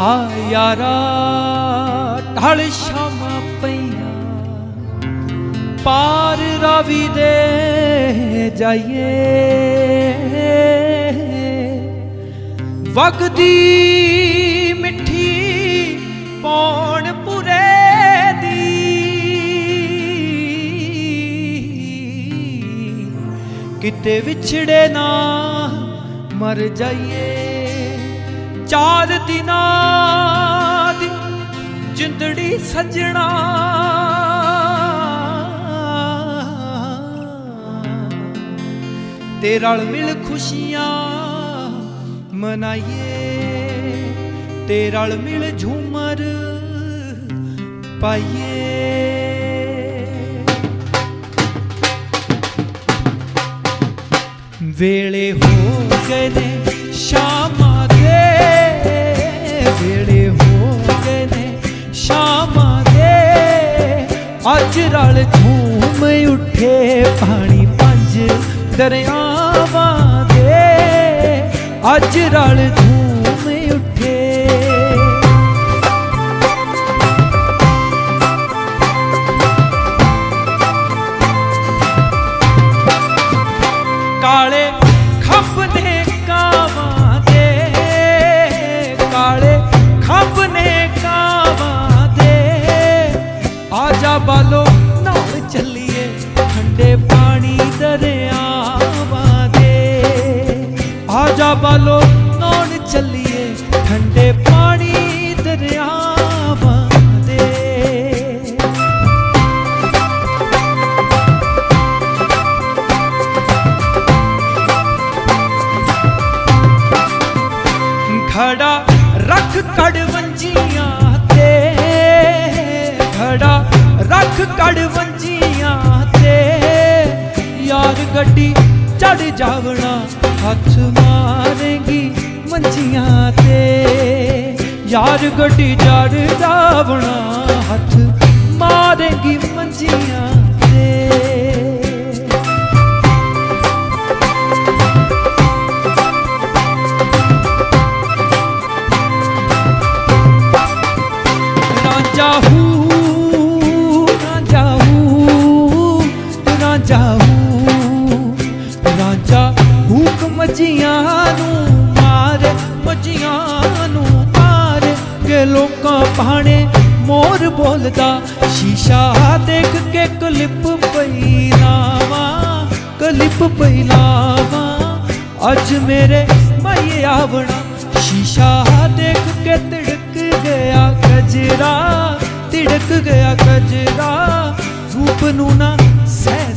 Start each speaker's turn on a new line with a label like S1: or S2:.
S1: ਆ ਯਾਰਾ ਢਲ ਸ਼ਾਮਾਂ ਪਈਆਂ। ਪਾਰ ਰਾਵੀ ਦੇ ਜਾਈਏ। ਵਗਦੀ ਮਿੱਠੀ ਪੌਣ ਪੁਰੇ ਦੀ। ਕਿਤੇ ਵਿਛੜੇ ਨਾ ਮਰ ਜਾਈਏ। ਚਾਰ ਦਿਨਾਂ ਦੀ ਜਿੰਦੜੀ ਸਜਣਾ। ਤੇ ਰਲ ਮਿਲ ਖੁਸ਼ੀਆਂ ਮਨਾਈਏ, ਤੇ ਰਲ ਮਿਲ ਝੂਮਰ ਪਾਈਏ। ਵੇਲੇ ਹੋ ਗਏ ਨੇ, ਸ਼ਾਮਾਂ ਰਲ ਝੂਮ ਉੱਠੇ ਪਾਣੀ ਪੰਜ ਦਰਿਆਵਾਂ ਦੇ। ਅੱਜ ਰਲ ਆਜਾ ਬਾਲੋ ਨਾਲ ਚੱਲੀਏ, ਠੰਡੇ ਪਾਣੀ ਦਰਿਆਵਾਂ ਦੇ। ਖੜਾ ਰੱਖ ਕੜ ਵੰਜੀਆਂ ਤੇ ਖੜਾ ਰੱਖ ਕੜਵੰਜੀਆਂ ਤੇ, ਯਾਰ ਗੱਡੀ ਚੜ ਜਾਵਣਾ। ਹੱਥ ਮਾਰੇਗੀ ਮੰਜੀਆਂ ਤੇ। ਯਾਰ ਗੱਡੀ ਚੜ ਜਾਵਣਾ ਹੱਥ ਮਾਰੇਗੀ ਮੰਜੀਆਂ ਤੇ। ਰਾਂਝਾ ਹੂ ਹੁਕਮ ਨੂੰ ਮਾਰ ਮਜੀਆਂ ਨੂੰ ਮਾਰ ਕੇ ਲੋਕਾਂ ਪਾਣੇ ਮੋਰ ਬੋਲਦਾ। ਸ਼ੀਸ਼ਾ ਦੇਖ ਕੇ ਕਲਿੱਪ ਪਈ ਲਾਵਾਂ, ਕਲਿੱਪ ਪਈ ਲਾਵਾਂ। ਅੱਜ ਮੇਰੇ ਮਾਈ ਆਵਣਾ, ਸ਼ੀਸ਼ਾ ਦੇਖ ਕੇ ਤਿੜਕ ਗਿਆ ਕਜਰਾ ਤਿੜਕ ਗਿਆ ਕਜਰਾ ਰੂਪ ਨੂੰ ਨਾ ਸਹਿ